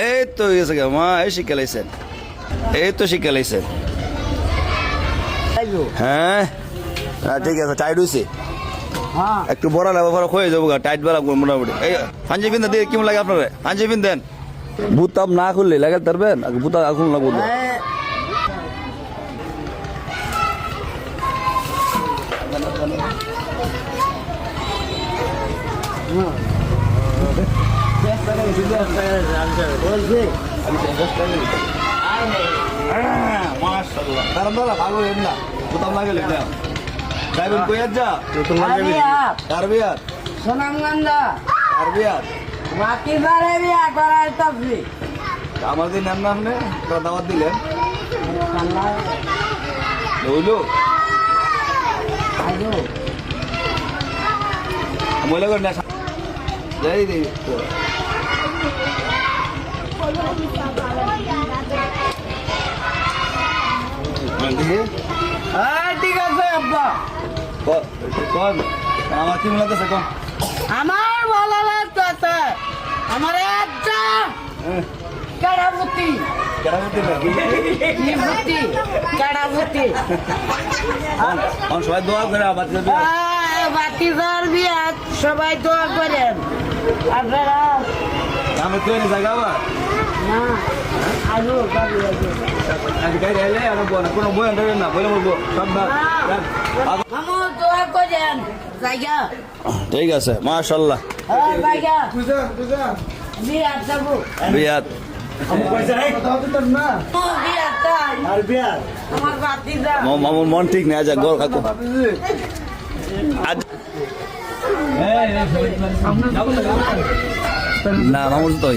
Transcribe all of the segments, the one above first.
এই তো গেছে মা এই শিক্ষা লাইছেন এই তো শিক্ষা লাইছেন হ্যাঁ? হ্যাঁ ঠিক আছে টাইট হয়েছে হ্যাঁ। একটু বড় লাগবে বড় হয়ে যাব টাইট বেলা মোটামুটি। এই পাঞ্জাবি পিন দিয়ে কেমন লাগে আপনার? পাঞ্জাবি পিন দেন বুতাম না খুললে লাগাতে পারবেন বুতা এখন লাগবো তো। কারণ দাদা পাগল এর না বুতাম যাইবেন যা কার বিয়ার সুনামগঞ্জ কার বিয়ার বাকি বারে বিয়া করার তফলি আমার দিন নাম নাম নে দাওয়াত দিলেন বুঝলো মহিলা করে না যাই দিই ঠিক আছে আব্বা। কন আমার কি মনে হচ্ছে কন আমার ভালো লাগতেছে। আমার একটা কেড়াবুতি। কেন করতে নাকি নিবুতি কেড়াবুতি। সবাই দোয়া করে যদি বাতিজার বিয়া সবাই দোয়া করেন। আপনারা আমি কেউ জায়গা ঠিক আছে মাশাল্লাহ বিয়াত তাই মামুর মন ঠিক নেই আজ গর কাকু না মামুর তো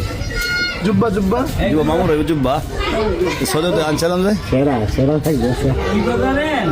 জুব্বা জুব্বা। জুব্বা মামুর হইব জুব্বা। সদে তো আনছিলাম রে? সেরা সেরা থাকবে কি করবেন